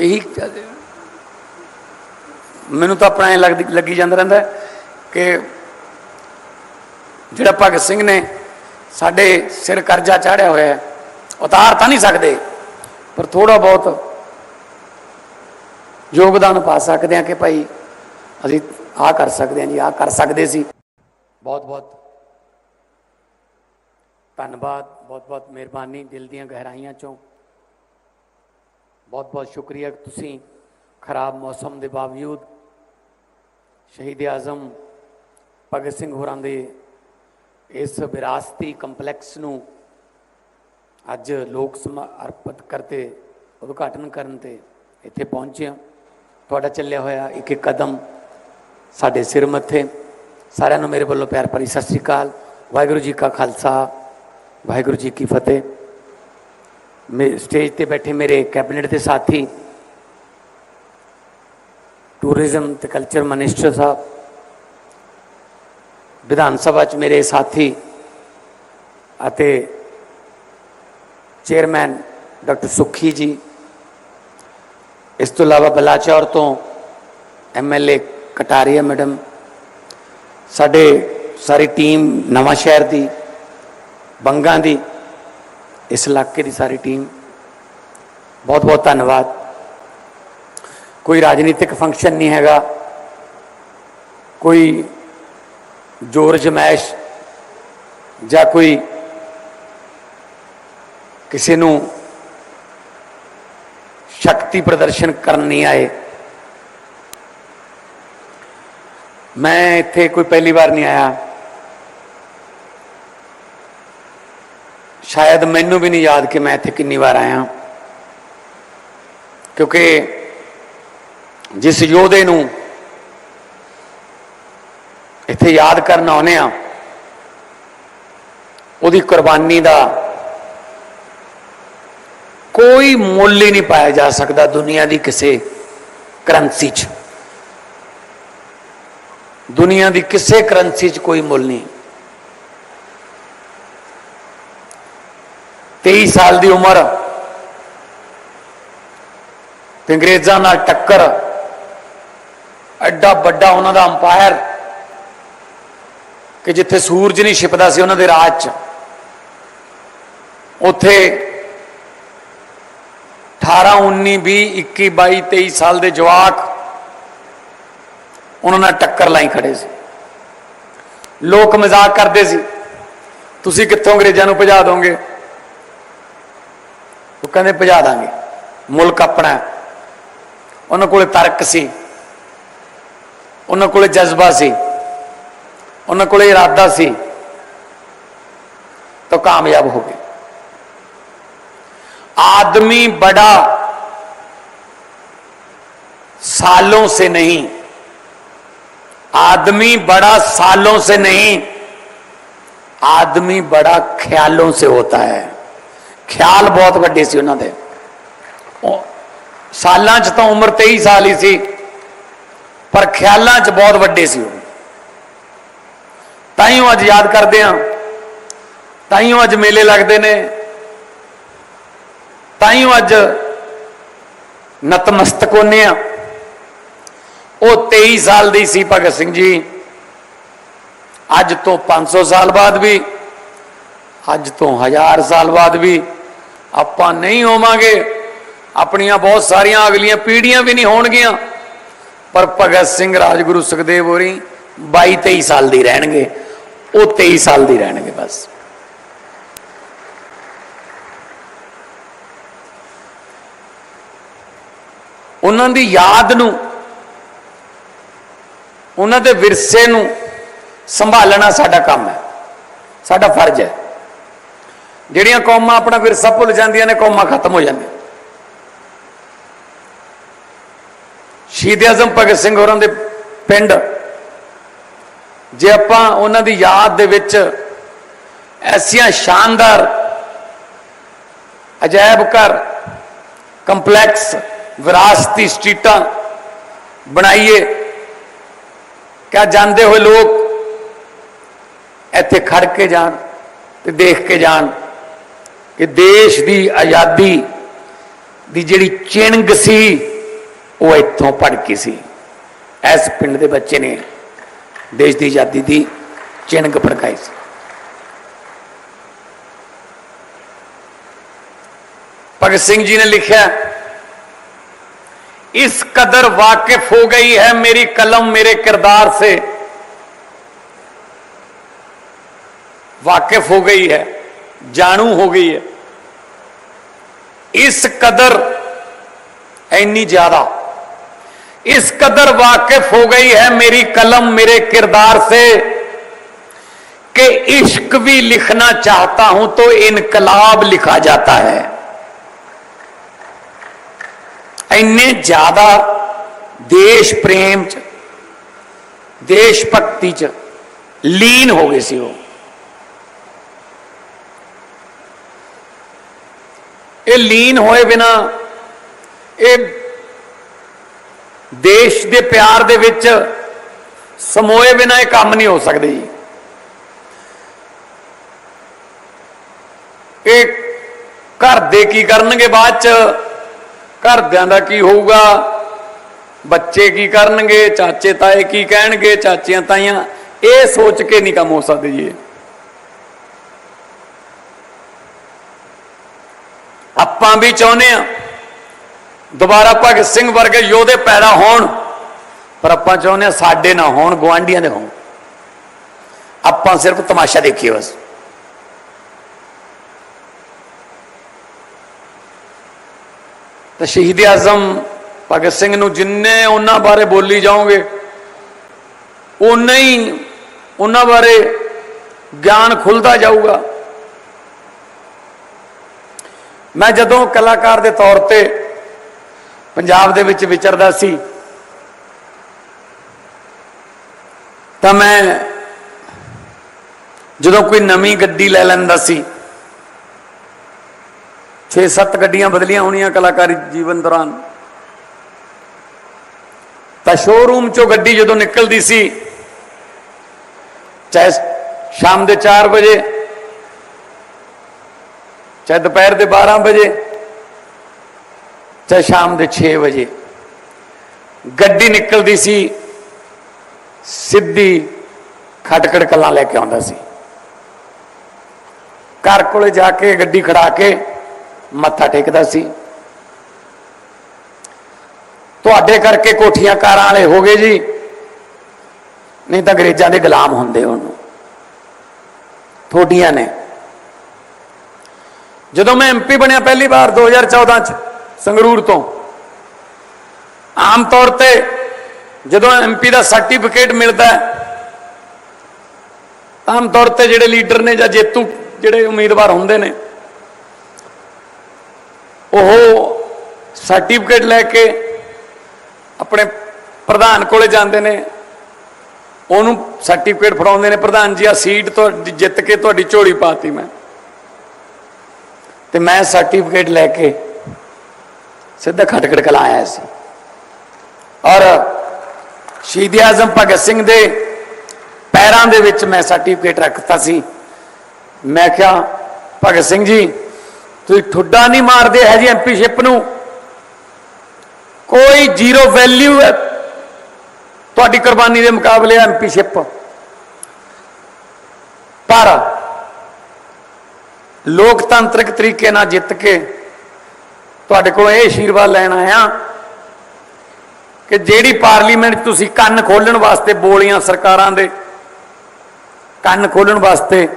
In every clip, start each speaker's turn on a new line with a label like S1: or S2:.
S1: ਇਹੀ ਮੈਨੂੰ ਤਾਂ ਆਪਣਾ ਐਂ ਲੱਗਦੀ, ਲੱਗੀ ਜਾਂਦਾ ਰਹਿੰਦਾ ਕਿ ਜਿਹੜਾ ਭਗਤ ਸਿੰਘ ਨੇ ਸਾਡੇ ਸਿਰ ਕਰਜ਼ਾ ਚਾੜਿਆ ਹੋਇਆ ਹੈ, ਉਤਾਰ ਤਾਂ ਨਹੀਂ ਸਕਦੇ, ਪਰ ਥੋੜਾ ਬਹੁਤ ਯੋਗਦਾਨ ਪਾ ਸਕਦੇ ਹਾਂ ਕਿ ਭਾਈ ਅਸੀਂ ਆਹ ਕਰ ਸਕਦੇ ਹਾਂ ਜੀ, ਆਹ ਕਰ ਸਕਦੇ ਸੀ। ਬਹੁਤ ਬਹੁਤ ਧੰਨਵਾਦ, ਬਹੁਤ ਬਹੁਤ ਮਿਹਰਬਾਨੀ ਦਿਲ ਦੀਆਂ ਗਹਿਰਾਈਆਂ ਚੋਂ। ਬਹੁਤ ਬਹੁਤ ਸ਼ੁਕਰੀਆ ਕਿ ਤੁਸੀਂ ਖਰਾਬ ਮੌਸਮ ਦੇ ਬਾਵਜੂਦ ਸ਼ਹੀਦ ਆਜ਼ਮ ਭਗਤ ਸਿੰਘ ਹੋਰਾਂ ਦੇ ਇਸ ਵਿਰਾਸਤੀ ਕੰਪਲੈਕਸ ਨੂੰ ਅੱਜ ਲੋਕ ਸਮਰਪਿਤ ਕਰਤੇ ਉਦਘਾਟਨ ਕਰਨ ਤੇ ਇੱਥੇ ਪਹੁੰਚਿਆ ਤੁਹਾਡਾ ਚੱਲਿਆ ਹੋਇਆ ਇੱਕ ਇੱਕ ਕਦਮ ਸਾਡੇ ਸਿਰ ਮੱਥੇ। ਸਾਰਿਆਂ ਨੂੰ ਮੇਰੇ ਵੱਲੋਂ ਪਿਆਰ ਭਰੀ ਸਤਿ ਸ੍ਰੀ ਅਕਾਲ। ਵਾਹਿਗੁਰੂ ਜੀ ਕਾ ਖਾਲਸਾ, ਵਾਹਿਗੁਰੂ ਜੀ ਕੀ ਫਤਿਹ। ਮੇ ਸਟੇਜ ਤੇ ਬੈਠੇ ਮੇਰੇ ਕੈਬਨਿਟ ਦੇ ਸਾਥੀ ਟੂਰਿਜ਼ਮ ਤੇ ਕਲਚਰ ਮਿਨਿਸਟਰ ਸਾਹਿਬ, ਵਿਧਾਨ ਸਭਾ ਚ ਮੇਰੇ ਸਾਥੀ ਅਤੇ ਚੇਅਰਮੈਨ ਡਾਕਟਰ ਸੁਖੀ ਜੀ, ਇਸ ਤੋਂ ਇਲਾਵਾ ਬਲਾਚੌਰ ਤੋਂ ਐਮਐਲਏ ਕਟਾਰੀਆ ਮੈਡਮ, ਸਾਡੇ ਸਾਰੀ ਟੀਮ ਨਵਾਂ ਸ਼ਹਿਰ ਦੀ, ਬੰਗਾ ਦੀ ਇਸ ਇਲਾਕੇ ਦੀ ਸਾਰੀ ਟੀਮ ਬਹੁਤ ਬਹੁਤ ਧੰਨਵਾਦ ਕੋਈ ਰਾਜਨੀਤਿਕ ਫੰਕਸ਼ਨ ਨਹੀਂ ਹੈਗਾ ਕੋਈ ਜੋਰ ਜਮੈਸ਼ ਜਾਂ ਕੋਈ ਕਿਸੇ ਨੂੰ ਸ਼ਕਤੀ ਪ੍ਰਦਰਸ਼ਨ ਕਰਨ ਨਹੀਂ ਆਏ ਮੈਂ ਇੱਥੇ ਕੋਈ ਪਹਿਲੀ ਵਾਰ ਨਹੀਂ ਆਇਆ ਸ਼ਾਇਦ ਮੈਨੂੰ ਵੀ ਨਹੀਂ ਯਾਦ ਕਿ ਮੈਂ ਇੱਥੇ ਕਿੰਨੀ ਵਾਰ ਆਇਆ। ਕਿਉਂਕਿ ਜਿਸ ਯੋਧੇ ਨੂੰ ਇੱਥੇ ਯਾਦ ਕਰਨ ਆਉਨੇ ਆ ਉਹਦੀ ਕੁਰਬਾਨੀ ਦਾ ਕੋਈ ਮੁੱਲ ਹੀ ਨਹੀਂ ਪਾਇਆ ਜਾ ਸਕਦਾ ਦੁਨੀਆ ਦੀ ਕਿਸੇ ਕਰੰਸੀ 'ਚ। ਦੁਨੀਆ ਦੀ ਕਿਸੇ ਕਰੰਸੀ 'ਚ ਕੋਈ ਮੁੱਲ ਨਹੀਂ। 23 ਸਾਲ ਦੀ ਉਮਰ। ਤੇ ਅੰਗਰੇਜ਼ਾਂ ਨਾਲ ਟੱਕਰ। ਐਡਾ ਵੱਡਾ ਉਹਨਾਂ ਦਾ ਅੰਪਾਇਰ ਕਿ ਜਿੱਥੇ ਸੂਰਜ ਨਹੀਂ ਛਿਪਦਾ ਸੀ ਉਹਨਾਂ ਦੇ ਰਾਜ 'ਚ। ਉੱਥੇ 18 19 20 21 22 23 ਸਾਲ ਦੇ ਜਵਾਕ ਉਹਨਾਂ ਨਾਲ ਟੱਕਰ ਲਾਈ ਖੜੇ ਸੀ। ਲੋਕ ਮਜ਼ਾਕ ਕਰਦੇ ਸੀ। ਤੁਸੀਂ ਕਿੱਥੋਂ ਅੰਗਰੇਜ਼ਾਂ ਨੂੰ ਭਜਾ ਦੋਗੇ? ਕਹਿੰਦੇ ਭਜਾ ਦਾਂਗੇ ਮੁਲਕ ਆਪਣਾ ਹੈ। ਉਹਨਾਂ ਕੋਲੇ ਤਰਕ ਸੀ ਉਹਨਾਂ ਕੋਲੇ ਜਜ਼ਬਾ ਸੀ ਉਹਨਾਂ ਕੋਲੇ ਇਰਾਦਾ ਸੀ ਤਾਂ ਕਾਮਯਾਬ ਹੋ ਗਏ आदमी बड़ा सालों से नहीं आदमी बड़ा सालों से नहीं आदमी बड़ा ख्यालों से होता है ਖਿਆਲ ਬਹੁਤ ਵੱਡੇ ਸੀ ਉਹਨਾਂ ਦੇ। ਉਹ ਸਾਲਾਂ 'ਚ ਤਾਂ ਉਮਰ 23 ਸਾਲ ਹੀ ਸੀ, ਪਰ ਖਿਆਲਾਂ 'ਚ ਬਹੁਤ ਵੱਡੇ ਸੀ ਉਹ। ਤਾਂ ਉਹ ਅੱਜ ਯਾਦ ਕਰਦੇ ਆ ਤਾਈਓ ਅੱਜ ਮੇਲੇ ਲੱਗਦੇ ਨੇ। ਤਾਂ ਹੀ ਉਹ ਅੱਜ ਨਤਮਸਤਕ ਹੋਨੇ ਆ ਉਹ 23 ਸਾਲ ਦੀ ਸੀ ਭਗਤ ਸਿੰਘ ਜੀ। ਅੱਜ ਤੋਂ 500 ਸਾਲ ਬਾਅਦ ਵੀ, ਅੱਜ ਤੋਂ 1000 ਸਾਲ ਬਾਅਦ ਵੀ ਆਪਾਂ ਨਹੀਂ ਹੋਵਾਂਗੇ। ਆਪਣੀਆਂ ਬਹੁਤ ਸਾਰੀਆਂ ਅਗਲੀਆਂ ਪੀੜ੍ਹੀਆਂ ਵੀ ਨਹੀਂ ਹੋਣਗੀਆਂ। ਪਰ ਭਗਤ ਸਿੰਘ ਰਾਜਗੁਰੂ ਸੁਖਦੇਵ ਹੋਰੀ 22 23 ਸਾਲ ਦੀ ਰਹਿਣਗੇ। ਉਹ 23 ਸਾਲ ਦੀ ਰਹਿਣਗੇ ਬਸ। ਉਹਨਾਂ ਦੀ ਯਾਦ ਨੂੰ, ਉਹਨਾਂ ਦੇ ਵਿਰਸੇ ਨੂੰ ਸੰਭਾਲਣਾ ਸਾਡਾ ਕੰਮ ਹੈ। ਸਾਡਾ ਫਰਜ਼ ਹੈ। ਜਿਹੜੀਆਂ ਕੌਮਾਂ ਆਪਣਾ ਵਿਰਸਾ ਭੁੱਲ ਜਾਂਦੀਆਂ ਨੇ, ਕੌਮਾਂ ਖਤਮ ਹੋ ਜਾਂਦੀਆਂ। ਸ਼ਹੀਦ ਆਜ਼ਮ ਭਗਤ ਸਿੰਘ ਹੋਰਾਂ ਦੇ ਪਿੰਡ, ਜੇ ਆਪਾਂ ਉਹਨਾਂ ਦੀ ਯਾਦ ਦੇ ਵਿੱਚ ਐਸੀਆਂ ਸ਼ਾਨਦਾਰ, ਅਜਾਇਬ ਘਰ, ਕੰਪਲੈਕਸ, ਵਿਰਾਸਤੀ ਸਟਰੀਟਾਂ ਬਣਾਈਏ, ਕਿਆ ਜਾਂਦੇ ਹੋਏ ਲੋਕ ਇੱਥੇ ਖੜ ਕੇ ਜਾਣ ਤੇ ਦੇਖ ਕੇ ਜਾਣ। ਕਿ ਦੇਸ਼ ਦੀ ਆਜ਼ਾਦੀ ਦੀ ਜਿਹੜੀ ਚਿੰਗ ਸੀ ਉਹ ਇੱਥੋਂ ਭੜਕੀ ਸੀ ਇਸ ਪਿੰਡ ਦੇ ਬੱਚੇ ਨੇ ਦੇਸ਼ ਦੀ ਆਜ਼ਾਦੀ ਦੀ ਚਿੰਗ ਭੜਕਾਈ ਸੀ भगत सिंह जी ने लिखा इस कदर वाकिफ हो गई है मेरी कलम मेरे किरदार से वाकिफ हो गई है जानू हो गई है इस कदर इन्नी ज्यादा इस कदर वाकिफ हो गई है मेरी कलम मेरे किरदार से कि इश्क भी लिखना चाहता हूं तो इनकलाब लिखा जाता है ਇੰਨੇ ਜ਼ਿਆਦਾ ਦੇਸ਼ ਪ੍ਰੇਮ ਚ ਦੇਸ਼ ਭਗਤੀ ਚ ਲੀਨ ਹੋ ਗਏ ਸੀ ਉਹ ਇਹ ਲੀਨ ਹੋਏ ਬਿਨਾ, ਇਹ ਦੇਸ਼ ਦੇ ਪਿਆਰ ਦੇ ਵਿੱਚ ਸਮੋਏ ਬਿਨਾ ਇਹ ਕੰਮ ਨਹੀਂ ਹੋ ਸਕਦੇ ਜੀ। ਇਹ ਘਰ ਦੇ ਕੀ ਕਰਨਗੇ ਬਾਅਦ ਚ? ਘਰਦਿਆਂ ਦਾ ਕੀ ਹੋਊਗਾ? ਬੱਚੇ ਕੀ ਕਰਨਗੇ? ਚਾਚੇ ਤਾਏ ਕੀ ਕਹਿਣਗੇ? ਚਾਚੀਆਂ ਤਾਈਆਂ ਇਹ ਸੋਚ ਕੇ ਨਹੀਂ ਕੰਮ ਹੋ ਸਕਦੇ ਜੀ ਆਪਾਂ ਵੀ ਚਾਹੁੰਦੇ ਆ ਦੁਬਾਰਾ ਭਗਤ ਸਿੰਘ ਵਰਗੇ ਯੋਧੇ ਪੈਦਾ ਹੋਣ, ਪਰ ਆਪਾਂ ਚਾਹੁੰਦੇ ਆ ਸਾਡੇ ਨਾ ਹੋਣ ਗਵਾਂਢੀਆਂ ਦੇ ਹੋਣ। ਆਪਾਂ ਸਿਰਫ ਤਮਾਸ਼ਾ ਦੇਖੀਏ ਬਸ। ਤਾਂ ਸ਼ਹੀਦ ਆਜ਼ਮ ਭਗਤ ਸਿੰਘ ਨੂੰ ਜਿੰਨੇ ਉਹਨਾਂ ਬਾਰੇ ਬੋਲੀ ਜਾਓਗੇ ਉਨਾ ਹੀ ਉਹਨਾਂ ਬਾਰੇ ਗਿਆਨ ਖੁੱਲਦਾ ਜਾਊਗਾ। ਮੈਂ ਜਦੋਂ ਕਲਾਕਾਰ ਦੇ ਤੌਰ ਤੇ ਪੰਜਾਬ ਦੇ ਵਿੱਚ ਵਿਚਰਦਾ ਸੀ, ਤਾਂ ਮੈਂ ਜਦੋਂ ਕੋਈ ਨਵੀਂ ਗੱਡੀ ਲੈ ਲੈਂਦਾ ਸੀ 6-7 ਗੱਡੀਆਂ ਬਦਲੀਆਂ ਹੋਣੀਆਂ ਕਲਾਕਾਰੀ ਜੀਵਨ ਦੌਰਾਨ, ਤਾਂ ਸ਼ੋਰੂਮ ਚੋਂ ਗੱਡੀ ਜਦੋਂ ਨਿਕਲਦੀ ਸੀ, ਚਾਹੇ ਸ਼ਾਮ ਦੇ 4 ਵਜੇ ਚਾਹੇ ਦੁਪਹਿਰ ਦੇ 12 ਵਜੇ, ਚਾਹੇ ਸ਼ਾਮ ਦੇ 6 ਵਜੇ। ਗੱਡੀ ਨਿਕਲਦੀ ਸੀ, ਸਿੱਧੀ ਖਟਕੜ ਕਲਾਂ ਲੈ ਕੇ ਆਉਂਦਾ ਸੀ। ਘਰ ਕੋਲੇ ਜਾ ਕੇ, ਗੱਡੀ ਖੜਾ ਕੇ ਮੱਥਾ ਟੇਕਦਾ ਸੀ। ਤੁਹਾਡੇ ਕਰਕੇ ਕੋਠੀਆਂ ਕਾਰਾਂ ਵਾਲੇ ਹੋ ਗਏ ਜੀ। ਨਹੀਂ ਤਾਂ ਅੰਗਰੇਜ਼ਾਂ ਦੇ ਗੁਲਾਮ ਹੁੰਦੇ ਉਹਨੂੰ। ਥੋਡੀਆਂ ਨੇ। ਜਦੋਂ ਮੈਂ ਐਮਪੀ ਬਣਿਆ ਪਹਿਲੀ ਵਾਰ 2014 ਚ, ਸੰਗਰੂਰ ਤੋਂ। ਆਮ ਤੌਰ ਤੇ ਜਦੋਂ ਐਮਪੀ ਦਾ ਸਰਟੀਫਿਕੇਟ ਮਿਲਦਾ ਆਮ ਤੌਰ ਤੇ ਜਿਹੜੇ ਲੀਡਰ ਨੇ ਜਾਂ ਜੇਤੂ ਜਿਹੜੇ ਉਮੀਦਵਾਰ ਹੁੰਦੇ ਨੇ, ਉਹ ਸਰਟੀਫਿਕੇਟ ਲੈ ਕੇ ਆਪਣੇ ਪ੍ਰਧਾਨ ਕੋਲੇ ਜਾਂਦੇ ਨੇ, ਉਹਨੂੰ ਸਰਟੀਫਿਕੇਟ ਫੜਾਉਂਦੇ ਨੇ, ਪ੍ਰਧਾਨ ਜੀ ਆ ਸੀਟ ਤੋਂ ਜਿੱਤ ਕੇ ਤੁਹਾਡੀ ਝੋਲੀ ਪਾਤੀ ਮੈਂ। ਤੇ ਮੈਂ ਸਰਟੀਫਿਕੇਟ ਲੈ ਕੇ ਸਿੱਧਾ ਖਟਕੜ ਕਲਾ ਆਇਆ ਸੀ। ਔਰ ਸ਼ਹੀਦ ਆਜ਼ਮ ਭਗਤ ਸਿੰਘ ਦੇ ਪੈਰਾਂ ਦੇ ਵਿੱਚ ਮੈਂ ਸਰਟੀਫਿਕੇਟ ਰੱਖਤਾ ਸੀ। ਮੈਂ ਕਿਹਾ, ਭਗਤ ਸਿੰਘ ਜੀ, ਤੁਸੀਂ ਠੁੱਡਾ ਨਹੀਂ ਮਾਰਦੇ ਹੈ ਜੀ ਐਮਪੀਸ਼ਿਪ ਨੂੰ। ਕੋਈ ਜ਼ੀਰੋ ਵੈਲਿਊ ਹੈ ਤੁਹਾਡੀ ਕੁਰਬਾਨੀ ਦੇ ਮੁਕਾਬਲੇ ਐਮਪੀਸ਼ਿਪ ਪਰ ਲੋਕਤੰਤਰਿਕ ਤਰੀਕੇ ਨਾਲ ਜਿੱਤ ਕੇ ਤੁਹਾਡੇ ਕੋਲ ਇਹ ਆਸ਼ੀਰਵਾਦ ਲੈਣ ਆਇਆ ਕਿ ਜਿਹੜੀ ਪਾਰਲੀਮੈਂਟ ਤੁਸੀਂ ਕੰਨ ਖੋਲਣ ਵਾਸਤੇ ਬੋਲੀਆਂ ਸਰਕਾਰਾਂ ਦੇ, ਕੰਨ ਖੋਲਣ ਵਾਸਤੇ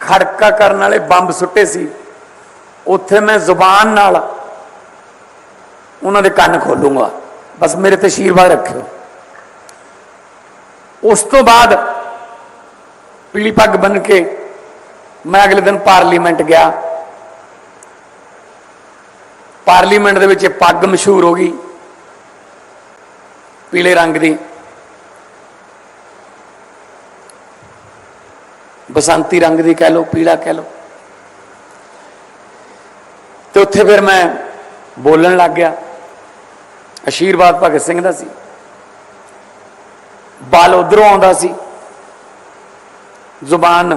S1: ਖੜਕਾ ਕਰਨ ਵਾਲੇ ਬੰਬ ਸੁੱਟੇ ਸੀ, ਉੱਥੇ ਮੈਂ ਜ਼ੁਬਾਨ ਨਾਲ ਉਹਨਾਂ ਦੇ ਕੰਨ ਖੋਲੂੰਗਾ। ਬਸ ਮੇਰੇ ਤੇ ਆਸ਼ੀਰਵਾਦ ਰੱਖਿਓ। ਉਸ ਤੋਂ ਬਾਅਦ ਪੀਲੀ ਪੱਗ ਬਨ ਕੇ ਮੈਂ ਅਗਲੇ ਦਿਨ ਪਾਰਲੀਮੈਂਟ ਗਿਆ। ਪਾਰਲੀਮੈਂਟ ਦੇ ਵਿੱਚ ਇਹ ਪੱਗ ਮਸ਼ਹੂਰ ਹੋ ਗਈ, ਪੀਲੇ ਰੰਗ ਦੀ। ਬਸੰਤੀ ਰੰਗ ਦੀ ਕਹਿ ਲਓ, ਪੀਲਾ ਕਹਿ ਲਓ। ਤੇ ਉੱਥੇ ਫਿਰ ਮੈਂ ਬੋਲਣ ਲੱਗ ਗਿਆ। ਆਸ਼ੀਰਵਾਦ ਭਗਤ ਸਿੰਘ ਦਾ ਸੀ। ਬਾਲ ਉਧਰੋਂ ਆਉਂਦਾ ਸੀ। ਜ਼ੁਬਾਨ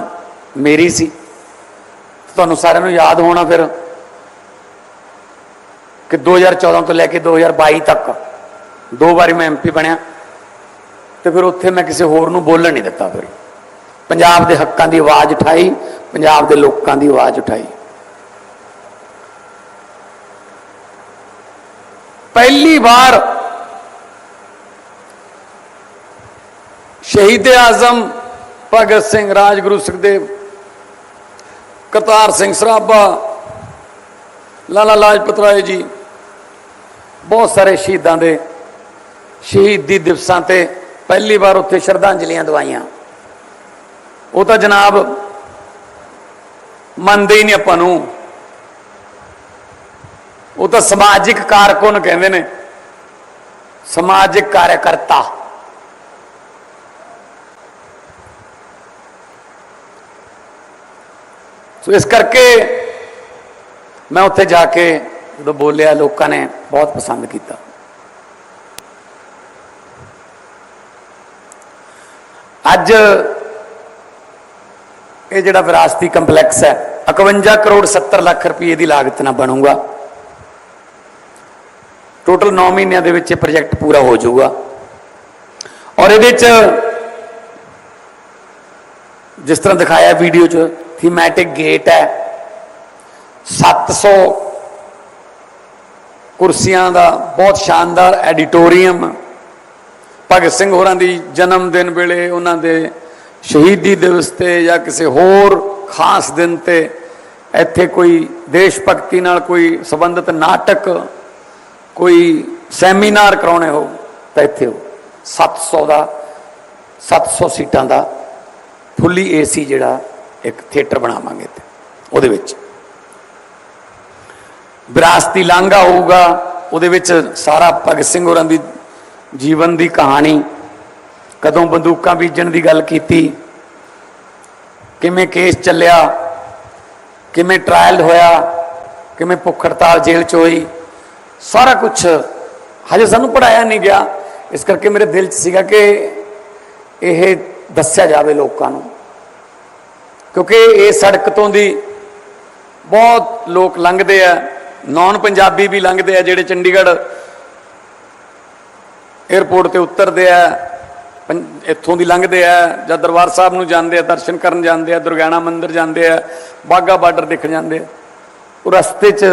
S1: ਮੇਰੀ ਸੀ। ਤੁਹਾਨੂੰ ਸਾਰਿਆਂ ਨੂੰ ਯਾਦ ਹੋਣਾ ਫਿਰ ਕਿ 2014 ਤੋਂ ਲੈ ਕੇ 2022 ਤੱਕ ਦੋ ਵਾਰੀ ਮੈਂ ਐਮਪੀ ਬਣਿਆ ਤੇ ਫਿਰ ਉੱਥੇ ਮੈਂ ਕਿਸੇ ਹੋਰ ਨੂੰ ਬੋਲਣ ਨਹੀਂ ਦਿੱਤਾ ਫਿਰ। ਪੰਜਾਬ ਦੇ ਹੱਕਾਂ ਦੀ ਆਵਾਜ਼ ਉਠਾਈ, ਪੰਜਾਬ ਦੇ ਲੋਕਾਂ ਦੀ ਆਵਾਜ਼ ਉਠਾਈ। ਪਹਿਲੀ ਵਾਰ ਸ਼ਹੀਦ ਆਜ਼ਮ ਭਗਤ ਸਿੰਘ ਰਾਜਗੁਰੂ ਸੁਖਦੇਵ ਕਰਤਾਰ ਸਿੰਘ ਸਰਾਭਾ, ਲਾਲਾ ਲਾਜਪਤ ਰਾਏ ਜੀ, ਬਹੁਤ ਸਾਰੇ ਸ਼ਹੀਦਾਂ ਦੇ ਸ਼ਹੀਦੀ ਦਿਵਸਾਂ ਤੇ ਪਹਿਲੀ ਵਾਰ ਉੱਥੇ ਸ਼ਰਧਾਂਜਲੀਆਂ ਦਵਾਈਆਂ। ਉਹ ਤਾਂ ਜਨਾਬ ਮੰਨਦੇ ਹੀ ਨਹੀਂ ਆਪਾਂ ਨੂੰ। ਉਹ ਤਾਂ ਸਮਾਜਿਕ ਕਾਰਕੁਨ ਕਹਿੰਦੇ ਨੇ। ਸਮਾਜਿਕ ਕਾਰਜਕਰਤਾ ਸੋ ਇਸ ਕਰਕੇ ਮੈਂ ਉੱਥੇ ਜਾ ਕੇ ਜਦੋਂ ਬੋਲਿਆ, ਲੋਕਾਂ ਨੇ ਬਹੁਤ ਪਸੰਦ ਕੀਤਾ। ਅੱਜ ਇਹ ਜਿਹੜਾ ਵਿਰਾਸਤੀ ਕੰਪਲੈਕਸ ਹੈ 51 ਕਰੋੜ 70 ਲੱਖ ਰੁਪਏ ਦੀ ਲਾਗਤ ਨਾਲ ਬਣੂਗਾ। ਟੋਟਲ 9 ਮਹੀਨਿਆਂ ਦੇ ਵਿੱਚ ਇਹ ਪ੍ਰੋਜੈਕਟ ਪੂਰਾ ਹੋ ਜਾਊਗਾ। ਔਰ ਇਹਦੇ ਚ ਜਿਸ ਤਰ੍ਹਾਂ ਦਿਖਾਇਆ ਵੀਡੀਓ 'ਚ ਥੀਮੈਟਿਕ ਗੇਟ ਹੈ। 700 ਕੁਰਸੀਆਂ ਦਾ ਬਹੁਤ ਸ਼ਾਨਦਾਰ ਐਡੀਟੋਰੀਅਮ। ਭਗਤ ਸਿੰਘ ਹੋਰਾਂ ਦੀ ਜਨਮ ਦਿਨ ਵੇਲੇ ਉਹਨਾਂ ਦੇ ਸ਼ਹੀਦੀ ਦਿਵਸ ਤੇ ਜਾਂ ਕਿਸੇ ਹੋਰ ਖਾਸ ਦਿਨ ਤੇ ਇੱਥੇ ਕੋਈ ਦੇਸ਼ ਭਗਤੀ ਨਾਲ ਕੋਈ ਸੰਬੰਧਿਤ ਨਾਟਕ, ਕੋਈ ਸੈਮੀਨਾਰ ਕਰਾਉਣੇ ਹੋ ਤਾਂ ਇੱਥੇ ਹੋ 700 ਦਾ 700 ਸੀਟਾਂ ਦਾ ਫੁੱਲੀ ਏਸੀ ਜਿਹੜਾ ਇੱਕ ਥੀਏਟਰ ਬਣਾਵਾਂਗੇ ਤੇ ਉਹਦੇ ਵਿੱਚ। ਵਿਰਾਸਤੀ ਲਾਂਘਾ ਹੋਊਗਾ, ਉਹਦੇ ਵਿੱਚ ਸਾਰਾ ਭਗਤ ਸਿੰਘ ਹੋਰਾਂ ਦੀ ਜੀਵਨ ਦੀ ਕਹਾਣੀ, ਕਦੋਂ ਬੰਦੂਕਾਂ ਬੀਜਣ ਦੀ ਗੱਲ ਕੀਤੀ, ਕਿਵੇਂ ਕੇਸ ਚੱਲਿਆ, ਕਿਵੇਂ ਟ੍ਰਾਇਲ ਹੋਇਆ, ਕਿਵੇਂ ਭੁੱਖ ਹੜਤਾਲ ਜੇਲ੍ਹ ਚ ਹੋਈ, ਸਾਰਾ ਕੁਝ ਹਜੇ ਸਾਨੂੰ ਪੜਾਇਆ ਨਹੀਂ ਗਿਆ। ਇਸ ਕਰਕੇ ਮੇਰੇ ਦਿਲ 'ਚ ਸੀਗਾ ਕਿ ਇਹ ਦੱਸਿਆ ਜਾਵੇ ਲੋਕਾਂ ਨੂੰ। ਕਿਉਂਕਿ ਇਹ ਸੜਕ ਤੋਂ ਦੀ ਬਹੁਤ ਲੋਕ ਲੰਘਦੇ ਆ ਨਾਨ ਪੰਜਾਬੀ ਵੀ ਲੰਘਦੇ ਆ, ਜਿਹੜੇ ਚੰਡੀਗੜ੍ਹ 에ਅਰਪੋਰਟ ਤੇ ਉਤਰਦੇ ਆ, ਪੰ- ਇੱਥੋਂ ਦੀ ਲੰਘਦੇ ਆ, ਜਾਂ ਦਰਬਾਰ ਸਾਹਿਬ ਨੂੰ ਜਾਂਦੇ ਆ, ਦਰਸ਼ਨ ਕਰਨ ਜਾਂਦੇ ਆ, ਦੁਰਗਿਆਣਾ ਮੰਦਿਰ ਜਾਂਦੇ ਆ ਬਾਗਾ ਬਾਰਡਰ ਦੇਖਣ ਜਾਂਦੇ ਆ। ਉਹ ਰਸਤੇ 'ਚ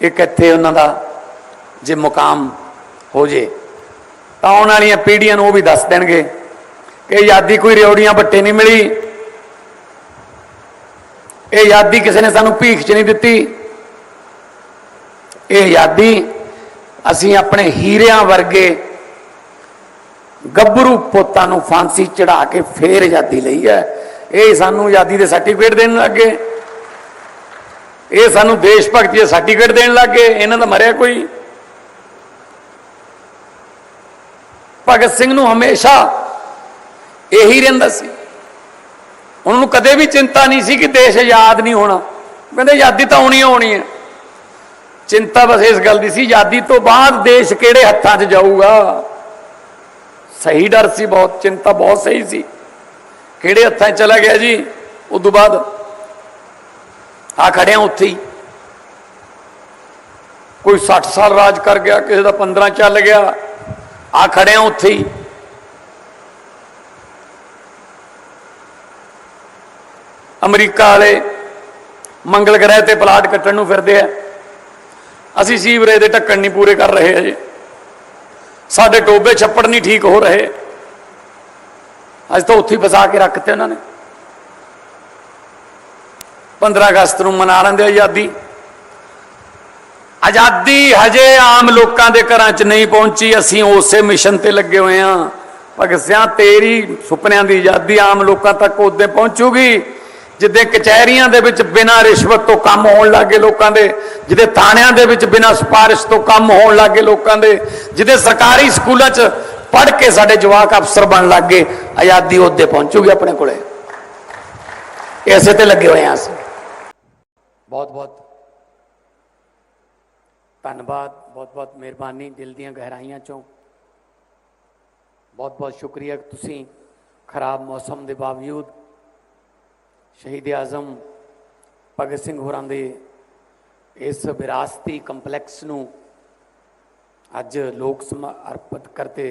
S1: ਇੱਕ ਇੱਥੇ ਉਹਨਾਂ ਦਾ ਜੇ ਮੁਕਾਮ ਹੋ ਜੇ, ਤਾਂ ਆਉਣ ਵਾਲੀਆਂ ਪੀੜ੍ਹੀਆਂ ਨੂੰ ਉਹ ਵੀ ਦੱਸ ਦੇਣਗੇ ਕਿ ਆਜ਼ਾਦੀ ਕੋਈ ਰਿਓੜੀਆਂ ਬੱਟੇ ਨਹੀਂ ਮਿਲੀ। ਇਹ ਆਜ਼ਾਦੀ ਕਿਸੇ ਨੇ ਸਾਨੂੰ ਭੀਖ 'ਚ ਨਹੀਂ ਦਿੱਤੀ। ਇਹ ਆਜ਼ਾਦੀ ਅਸੀਂ ਆਪਣੇ ਹੀਰਿਆਂ ਵਰਗੇ ਗੱਭਰੂ ਪੋਤਾਂ ਨੂੰ ਫਾਂਸੀ ਚੜਾ ਕੇ ਫੇਰ ਆਜ਼ਾਦੀ ਲਈ ਹੈ। ਇਹ ਸਾਨੂੰ ਆਜ਼ਾਦੀ ਦੇ ਸਰਟੀਫਿਕੇਟ ਦੇਣ ਲੱਗੇ। ਇਹ ਸਾਨੂੰ ਦੇਸ਼ ਭਗਤੀ ਦੇ ਸਰਟੀਫਿਕੇਟ ਦੇਣ ਲੱਗੇ। ਇਹਨਾਂ ਦਾ ਮਰਿਆ ਕੋਈ। ਭਗਤ ਸਿੰਘ ਨੂੰ ਹਮੇਸ਼ਾ ਇਹੀ ਰਹਿੰਦਾ ਸੀ। ਉਹਨਾਂ ਨੂੰ ਕਦੇ ਵੀ ਚਿੰਤਾ ਨਹੀਂ ਸੀ ਕਿ ਦੇਸ਼ ਆਜ਼ਾਦ ਨਹੀਂ ਹੋਣਾ। ਕਹਿੰਦੇ ਆਜ਼ਾਦੀ ਤਾਂ ਆਉਣੀ ਹੋਣੀ ਹੈ। ਚਿੰਤਾ ਬਸ ਇਸ ਗੱਲ ਦੀ ਸੀ, ਆਜ਼ਾਦੀ ਤੋਂ ਬਾਅਦ ਦੇਸ਼ ਕਿਹੜੇ ਹੱਥਾਂ 'ਚ ਜਾਊਗਾ? ਸਹੀ ਡਰ ਸੀ ਬਹੁਤ, ਚਿੰਤਾ ਬਹੁਤ ਸਹੀ ਸੀ। ਕਿਹੜੇ ਹੱਥਾਂ 'ਚ ਚਲਾ ਗਿਆ ਜੀ? ਉਸ ਤੋਂ ਬਾਅਦ ਆ ਖੜਿਆ ਉੱਥੇ ਹੀ। ਕੋਈ 60 ਸਾਲ ਰਾਜ ਕਰ ਗਿਆ, ਕਿਸੇ ਦਾ 15 ਚੱਲ ਗਿਆ। ਆ ਖੜਿਆ ਉੱਥੇ ਹੀ। ਅਮਰੀਕਾ ਵਾਲੇ ਮੰਗਲ ਗ੍ਰਹਿ ਤੇ ਪਲਾਟ ਕੱਟਣ ਨੂੰ ਫਿਰਦੇ ਆ। ਅਸੀਂ ਸੀਵਰੇਜ ਦੇ ਢੱਕਣ ਨਹੀਂ ਪੂਰੇ ਕਰ ਰਹੇ ਅਜੇ ਸਾਡੇ ਟੋਬੇ ਛੱਪੜ ਨਹੀਂ ਠੀਕ ਹੋ ਰਹੇ। ਅੱਜ ਤਾਂ ਉੱਥੇ ਫਸਾ ਕੇ ਰੱਖਤੇ ਉਹਨਾਂ ਨੇ। 15 ਅਗਸਤ ਨੂੰ ਮਨਾ ਲੈਂਦੇ ਆਜ਼ਾਦੀ। ਆਜ਼ਾਦੀ ਹਜੇ ਆਮ ਲੋਕਾਂ ਦੇ ਘਰਾਂ 'ਚ ਨਹੀਂ ਪਹੁੰਚੀ। ਅਸੀਂ ਉਸੇ ਮਿਸ਼ਨ ਤੇ ਲੱਗੇ ਹੋਏ ਆਂ। ਭਗਤ ਸਿਆ, ਤੇਰੀ ਸੁਪਨਿਆਂ ਦੀ ਆਜ਼ਾਦੀ ਆਮ ਲੋਕਾਂ ਤੱਕ ਉਦੋਂ ਪਹੁੰਚੂਗੀ। ਜਿੱਦੇ ਕਚਹਿਰੀਆਂ ਦੇ ਵਿੱਚ ਬਿਨਾਂ ਰਿਸ਼ਵਤ ਤੋਂ ਕੰਮ ਹੋਣ ਲੱਗੇ ਲੋਕਾਂ ਦੇ, ਜਿੱਦੇ ਥਾਣਿਆਂ ਦੇ ਵਿੱਚ ਬਿਨਾਂ ਸਿਫਾਰਿਸ਼ ਤੋਂ ਕੰਮ ਹੋਣ ਲੱਗੇ ਲੋਕਾਂ ਦੇ, ਜਿੱਦੇ ਸਰਕਾਰੀ ਸਕੂਲਾਂ 'ਚ ਪੜ੍ਹ ਕੇ ਸਾਡੇ ਜਵਾਕ ਅਫਸਰ ਬਣ ਲੱਗੇ ਆਜ਼ਾਦੀ ਉਹਦੇ ਪਹੁੰਚੂਗੀ ਆਪਣੇ ਕੋਲੇ। ਇਸੇ ਤੇ ਲੱਗੇ ਹੋਏ ਆਂ ਅਸੀਂ। ਬਹੁਤ ਬਹੁਤ ਧੰਨਵਾਦ, ਬਹੁਤ ਬਹੁਤ ਮਿਹਰਬਾਨੀ ਦਿਲ ਦੀਆਂ ਗਹਿਰਾਈਆਂ ਚੋਂ। ਬਹੁਤ ਬਹੁਤ ਸ਼ੁਕਰੀਆ ਕਿ ਤੁਸੀਂ ਖਰਾਬ ਮੌਸਮ ਦੇ ਬਾਵਜੂਦ ਸ਼ਹੀਦ ਆਜ਼ਮ ਭਗਤ ਸਿੰਘ ਹੋਰਾਂ ਦੇ ਇਸ ਵਿਰਾਸਤੀ ਕੰਪਲੈਕਸ ਨੂੰ ਅੱਜ ਲੋਕ ਸਮਰਪਿਤ ਕਰਤੇ